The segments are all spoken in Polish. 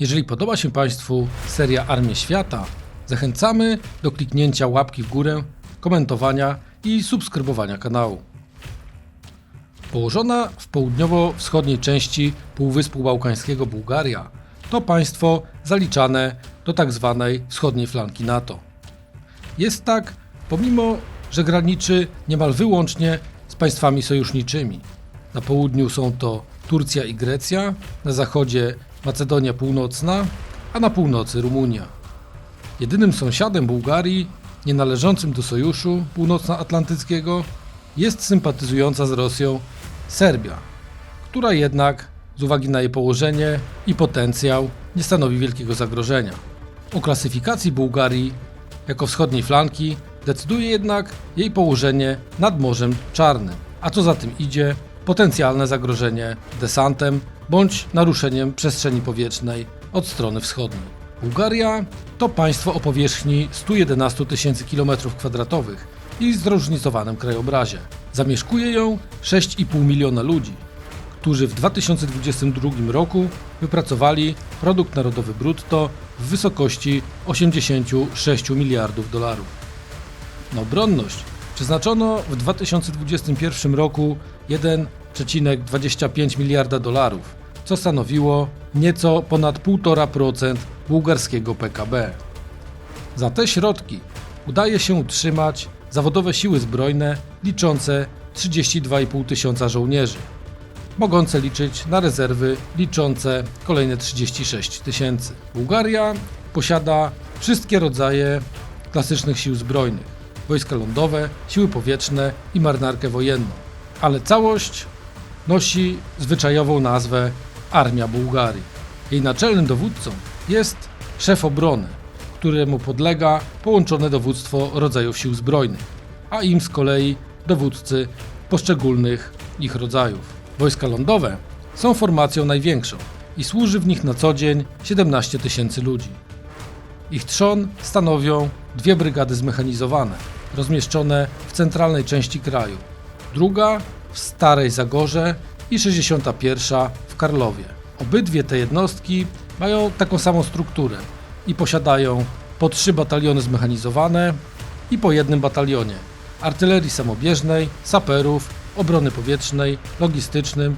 Jeżeli podoba się Państwu seria Armie Świata, zachęcamy do kliknięcia łapki w górę, komentowania i subskrybowania kanału. Położona w południowo-wschodniej części Półwyspu Bałkańskiego Bułgaria to państwo zaliczane do tzw. wschodniej flanki NATO. Jest tak, pomimo że graniczy niemal wyłącznie z państwami sojuszniczymi. Na południu są to Turcja i Grecja, na zachodzie Macedonia Północna, a na północy Rumunia. Jedynym sąsiadem Bułgarii, nie należącym do Sojuszu Północnoatlantyckiego, jest sympatyzująca z Rosją Serbia, która jednak z uwagi na jej położenie i potencjał nie stanowi wielkiego zagrożenia. O klasyfikacji Bułgarii jako wschodniej flanki decyduje jednak jej położenie nad Morzem Czarnym, a co za tym idzie, potencjalne zagrożenie desantem bądź naruszeniem przestrzeni powietrznej od strony wschodniej. Bułgaria to państwo o powierzchni 111 tysięcy km2 i zróżnicowanym krajobrazie. Zamieszkuje ją 6,5 miliona ludzi, którzy w 2022 roku wypracowali produkt narodowy brutto w wysokości 86 miliardów dolarów. Na obronność przeznaczono w 2021 roku 1,25 miliarda dolarów, co stanowiło nieco ponad 1,5% bułgarskiego PKB. Za te środki udaje się utrzymać zawodowe siły zbrojne liczące 32,5 tysiąca żołnierzy, mogące liczyć na rezerwy liczące kolejne 36 tysięcy. Bułgaria posiada wszystkie rodzaje klasycznych sił zbrojnych wojska lądowe, siły powietrzne i marynarkę wojenną. Ale całość nosi zwyczajową nazwę Armia Bułgarii. Jej naczelnym dowódcą jest szef obrony, któremu podlega połączone dowództwo rodzajów sił zbrojnych, a im z kolei dowódcy poszczególnych ich rodzajów. Wojska lądowe są formacją największą i służy w nich na co dzień 17 tysięcy ludzi. Ich trzon stanowią dwie brygady zmechanizowane, rozmieszczone w centralnej części kraju, druga w Starej Zagorze i 61 w Karlowie. Obydwie te jednostki mają taką samą strukturę i posiadają po trzy bataliony zmechanizowane i po jednym batalionie artylerii samobieżnej, saperów, obrony powietrznej, logistycznym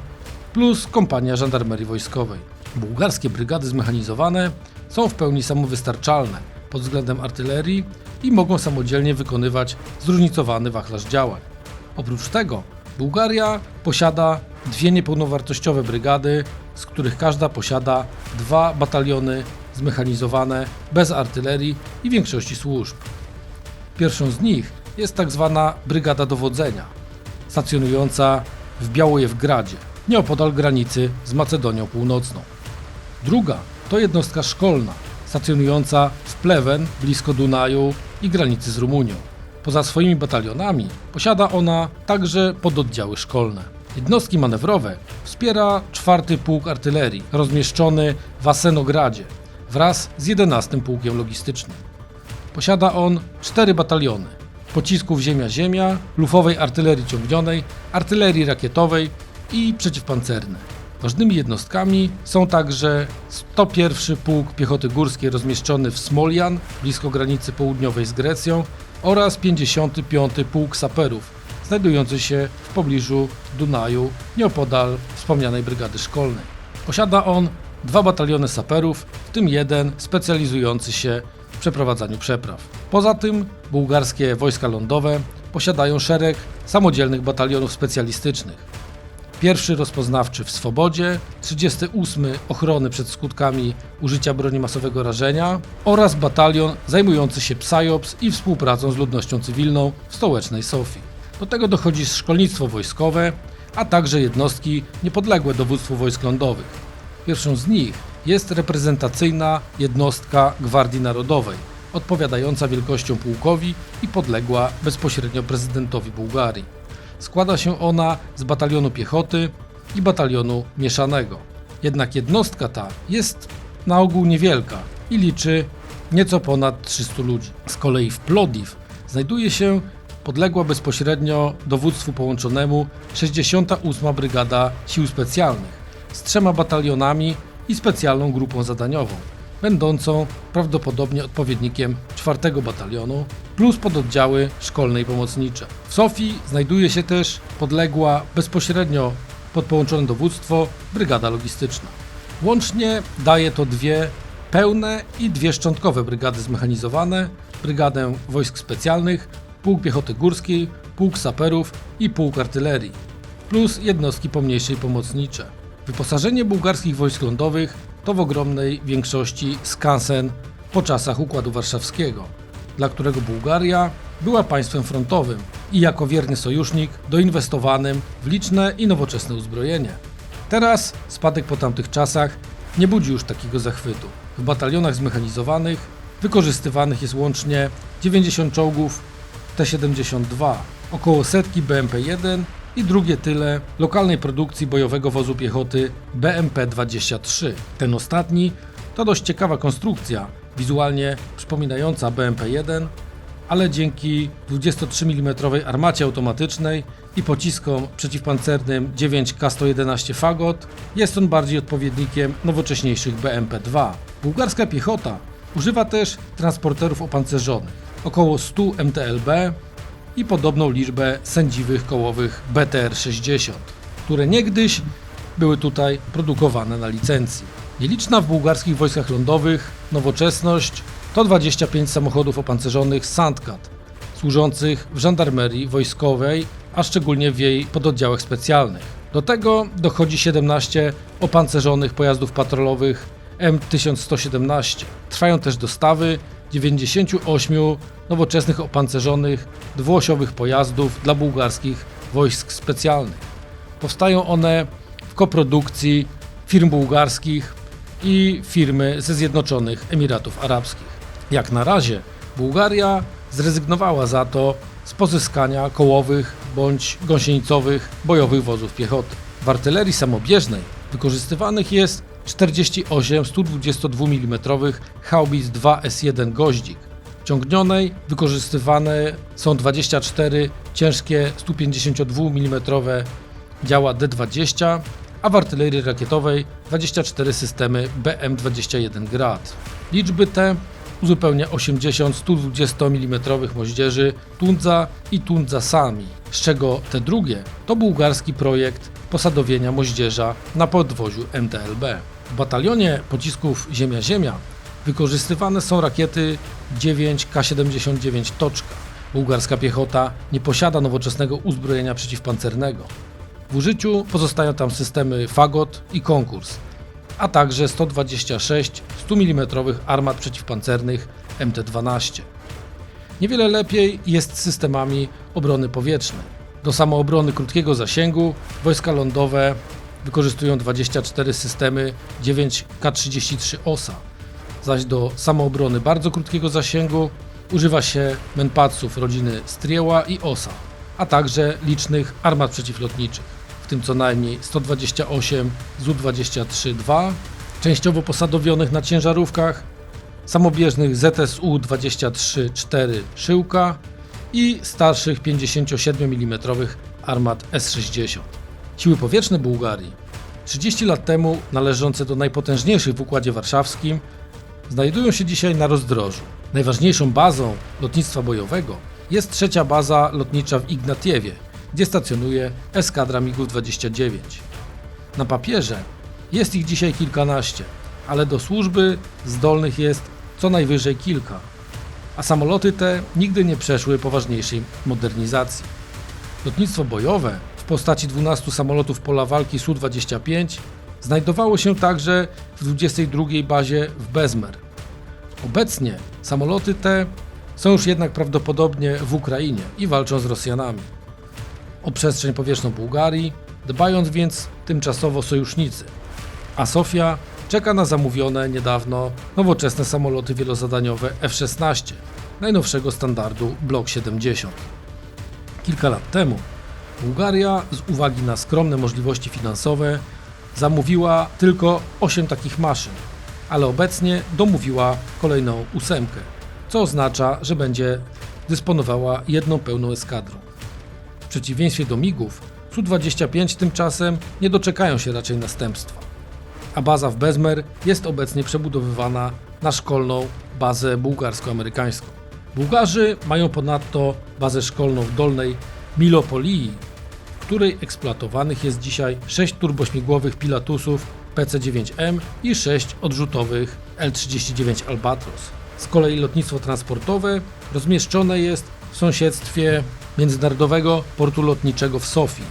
plus kompania żandarmerii wojskowej. Bułgarskie brygady zmechanizowane są w pełni samowystarczalne pod względem artylerii i mogą samodzielnie wykonywać zróżnicowany wachlarz działań. Oprócz tego Bułgaria posiada dwie niepełnowartościowe brygady, z których każda posiada dwa bataliony zmechanizowane bez artylerii i większości służb. Pierwszą z nich jest tak zwana Brygada Dowodzenia, stacjonująca w Białojewgradzie, nieopodal granicy z Macedonią Północną. Druga to jednostka szkolna, stacjonująca w Plewen, blisko Dunaju i granicy z Rumunią. Poza swoimi batalionami posiada ona także pododdziały szkolne. Jednostki manewrowe wspiera czwarty pułk artylerii, rozmieszczony w Asenogradzie wraz z 11 pułkiem logistycznym. Posiada on cztery bataliony pocisków ziemia-ziemia, lufowej artylerii ciągnionej, artylerii rakietowej i przeciwpancerne. Ważnymi jednostkami są także 101 Pułk Piechoty Górskiej rozmieszczony w Smolian, blisko granicy południowej z Grecją oraz 55 Pułk Saperów, znajdujący się w pobliżu Dunaju, nieopodal wspomnianej brygady szkolnej. Posiada on dwa bataliony saperów, w tym jeden specjalizujący się w przeprowadzaniu przepraw. Poza tym bułgarskie wojska lądowe posiadają szereg samodzielnych batalionów specjalistycznych, Pierwszy rozpoznawczy w Swobodzie, 38 ochrony przed skutkami użycia broni masowego rażenia oraz batalion zajmujący się PSAJOPS i współpracą z ludnością cywilną w stołecznej Sofii. Do tego dochodzi szkolnictwo wojskowe, a także jednostki niepodległe dowództwu wojsk lądowych. Pierwszą z nich jest reprezentacyjna jednostka Gwardii Narodowej, odpowiadająca wielkością pułkowi i podległa bezpośrednio prezydentowi Bułgarii. Składa się ona z batalionu piechoty i batalionu mieszanego. Jednak jednostka ta jest na ogół niewielka i liczy nieco ponad 300 ludzi. Z kolei w Plodiw znajduje się podległa bezpośrednio dowództwu połączonemu 68 Brygada Sił Specjalnych z trzema batalionami i specjalną grupą zadaniową, będącą prawdopodobnie odpowiednikiem 4 batalionu, plus pododdziały szkolne i pomocnicze. W Sofii znajduje się też podległa bezpośrednio pod połączone dowództwo brygada logistyczna. Łącznie daje to dwie pełne i dwie szczątkowe brygady zmechanizowane, brygadę wojsk specjalnych, pułk piechoty górskiej, pułk saperów i pułk artylerii, plus jednostki pomniejsze i pomocnicze. Wyposażenie bułgarskich wojsk lądowych to w ogromnej większości skansen po czasach Układu Warszawskiego, dla którego Bułgaria była państwem frontowym i jako wierny sojusznik doinwestowanym w liczne i nowoczesne uzbrojenie. Teraz spadek po tamtych czasach nie budzi już takiego zachwytu. W batalionach zmechanizowanych wykorzystywanych jest łącznie 90 czołgów T-72, około setki BMP-1 i drugie tyle lokalnej produkcji bojowego wozu piechoty BMP-23. Ten ostatni to dość ciekawa konstrukcja, wizualnie przypominająca BMP-1, ale dzięki 23 mm armacie automatycznej i pociskom przeciwpancernym 9K111 Fagot jest on bardziej odpowiednikiem nowocześniejszych BMP-2. Bułgarska piechota używa też transporterów opancerzonych, około 100 MTLB i podobną liczbę sędziwych kołowych BTR-60, które niegdyś były tutaj produkowane na licencji. Nieliczna w bułgarskich wojskach lądowych nowoczesność to 25 samochodów opancerzonych Sandkat, służących w żandarmerii wojskowej, a szczególnie w jej pododdziałach specjalnych. Do tego dochodzi 17 opancerzonych pojazdów patrolowych M1117. Trwają też dostawy 98 nowoczesnych opancerzonych dwuosiowych pojazdów dla bułgarskich wojsk specjalnych. Powstają one w koprodukcji firm bułgarskich i firmy ze Zjednoczonych Emiratów Arabskich. Jak na razie Bułgaria zrezygnowała za to z pozyskania kołowych bądź gąsienicowych bojowych wozów piechoty. W artylerii samobieżnej wykorzystywanych jest 48 122 mm Haubitz 2S1 Goździk. Ciągnionej wykorzystywane są 24 ciężkie 152 mm działa D20, a w artylerii rakietowej 24 systemy BM-21 Grad. Liczby te uzupełnia 80 120 mm moździerzy Tundza i Tundza Sami, z czego te drugie to bułgarski projekt posadowienia moździerza na podwoziu MTLB. W batalionie pocisków Ziemia-Ziemia wykorzystywane są rakiety 9K-79 Toczka. Bułgarska piechota nie posiada nowoczesnego uzbrojenia przeciwpancernego. W użyciu pozostają tam systemy Fagot i Konkurs, a także 126 100 mm armat przeciwpancernych MT-12. Niewiele lepiej jest z systemami obrony powietrznej. Do samoobrony krótkiego zasięgu wojska lądowe wykorzystują 24 systemy 9K-33 OSA, zaś do samoobrony bardzo krótkiego zasięgu używa się menpadsów rodziny Strieła i OSA, a także licznych armat przeciwlotniczych, w tym co najmniej 128 ZU-23-2, częściowo posadowionych na ciężarówkach, samobieżnych ZSU-23-4 Szyłka i starszych 57 mm armat S-60. Siły powietrzne Bułgarii 30 lat temu należące do najpotężniejszych w Układzie Warszawskim znajdują się dzisiaj na rozdrożu. Najważniejszą bazą lotnictwa bojowego jest trzecia baza lotnicza w Ignatiewie, gdzie stacjonuje eskadra MiG-29. Na papierze jest ich dzisiaj kilkanaście, ale do służby zdolnych jest co najwyżej kilka, a samoloty te nigdy nie przeszły poważniejszej modernizacji. Lotnictwo bojowe postaci 12 samolotów pola walki Su-25 znajdowało się także w 22 bazie w Bezmer. Obecnie samoloty te są już jednak prawdopodobnie w Ukrainie i walczą z Rosjanami. O przestrzeń powietrzną Bułgarii dbając więc tymczasowo sojusznicy, a Sofia czeka na zamówione niedawno nowoczesne samoloty wielozadaniowe F-16 najnowszego standardu Block 70. Kilka lat temu Bułgaria z uwagi na skromne możliwości finansowe zamówiła tylko 8 takich maszyn, ale obecnie domówiła kolejną ósemkę, co oznacza, że będzie dysponowała jedną pełną eskadrą. W przeciwieństwie do MIGów, Su-25 tymczasem nie doczekają się raczej następstwa. a baza w Bezmer jest obecnie przebudowywana na szkolną bazę bułgarsko-amerykańską. Bułgarzy mają ponadto bazę szkolną w Dolnej Milopolii, w której eksploatowanych jest dzisiaj 6 turbośmigłowych Pilatusów PC-9M i 6 odrzutowych L-39 Albatros. Z kolei lotnictwo transportowe rozmieszczone jest w sąsiedztwie Międzynarodowego Portu Lotniczego w Sofii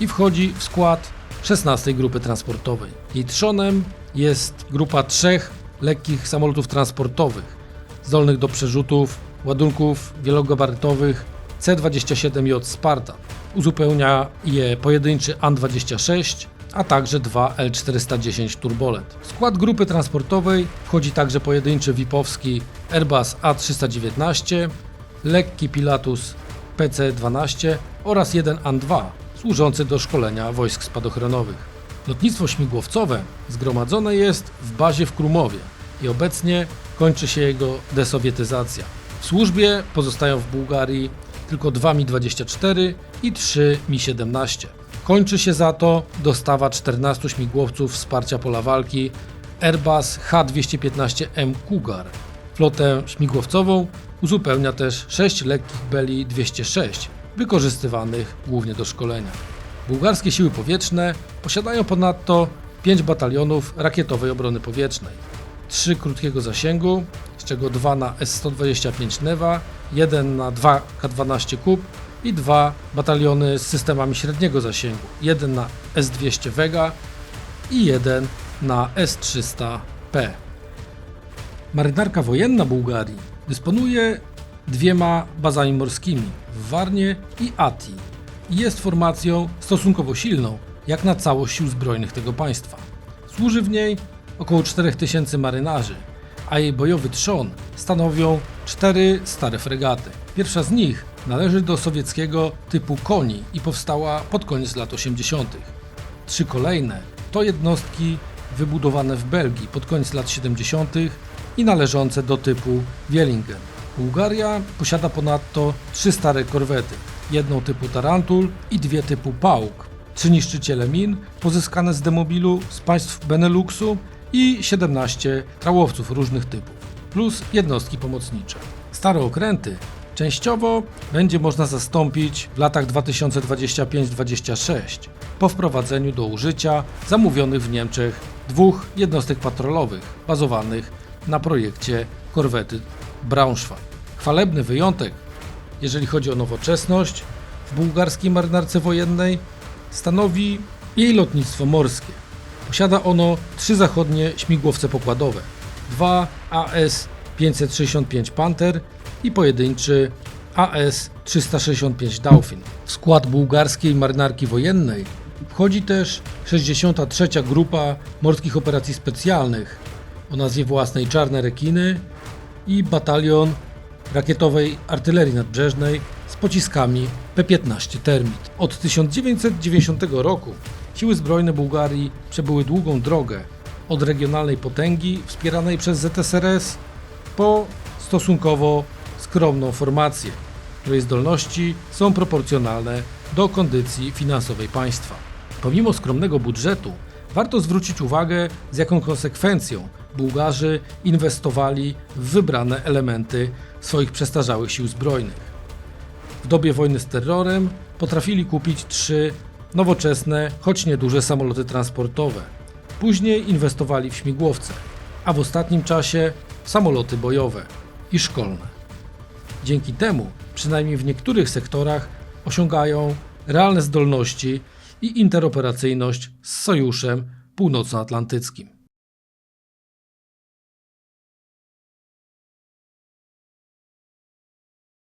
i wchodzi w skład 16 grupy transportowej. Jej trzonem jest grupa trzech lekkich samolotów transportowych zdolnych do przerzutów ładunków wielogabarytowych C-27J Spartan. Uzupełnia je pojedynczy An-26, a także dwa L-410 Turbolet. W skład grupy transportowej wchodzi także pojedynczy VIP-owski Airbus A319, lekki Pilatus PC-12 oraz jeden An-2 służący do szkolenia wojsk spadochronowych. Lotnictwo śmigłowcowe zgromadzone jest w bazie w Krumowie i obecnie kończy się jego desowietyzacja. W służbie pozostają w Bułgarii tylko dwa Mi-24 i trzy Mi-17. Kończy się za to dostawa 14 śmigłowców wsparcia pola walki Airbus H215M Cougar. Flotę śmigłowcową uzupełnia też 6 lekkich Beli 206, wykorzystywanych głównie do szkolenia. Bułgarskie siły powietrzne posiadają ponadto 5 batalionów rakietowej obrony powietrznej, 3 krótkiego zasięgu, z czego 2 na S-125 Neva, 1 na 2 K-12 Kub i 2 bataliony z systemami średniego zasięgu, 1 na S-200 Vega i 1 na S-300P. Marynarka wojenna Bułgarii dysponuje dwiema bazami morskimi w Warnie i Ati i jest formacją stosunkowo silną jak na całość sił zbrojnych tego państwa. Służy w niej około 4000 marynarzy, a jej bojowy trzon stanowią cztery stare fregaty. Pierwsza z nich należy do sowieckiego typu koni i powstała pod koniec lat 80. Trzy kolejne to jednostki wybudowane w Belgii pod koniec lat 70. i należące do typu Wielingen. Bułgaria posiada ponadto trzy stare korwety, jedną typu Tarantul i dwie typu Pauk, trzy niszczyciele min pozyskane z demobilu z państw Beneluxu i 17 trałowców różnych typów, plus jednostki pomocnicze. Stare okręty częściowo będzie można zastąpić w latach 2025-26 po wprowadzeniu do użycia zamówionych w Niemczech dwóch jednostek patrolowych bazowanych na projekcie korwety Braunschweig. Chwalebny wyjątek, jeżeli chodzi o nowoczesność w bułgarskiej marynarce wojennej, stanowi jej lotnictwo morskie. Posiada ono trzy zachodnie śmigłowce pokładowe, dwa AS-565 Panther i pojedynczy AS-365 Dauphin. W skład bułgarskiej marynarki wojennej wchodzi też 63. Grupa Morskich Operacji Specjalnych o nazwie własnej Czarne Rekiny i batalion rakietowej artylerii nadbrzeżnej pociskami P-15 Termit. Od 1990 roku siły zbrojne Bułgarii przebyły długą drogę od regionalnej potęgi wspieranej przez ZSRS po stosunkowo skromną formację, której zdolności są proporcjonalne do kondycji finansowej państwa. Pomimo skromnego budżetu, warto zwrócić uwagę, z jaką konsekwencją Bułgarzy inwestowali w wybrane elementy swoich przestarzałych sił zbrojnych. W dobie wojny z terrorem potrafili kupić trzy nowoczesne, choć nieduże samoloty transportowe. Później inwestowali w śmigłowce, a w ostatnim czasie w samoloty bojowe i szkolne. Dzięki temu, przynajmniej w niektórych sektorach, osiągają realne zdolności i interoperacyjność z Sojuszem Północnoatlantyckim.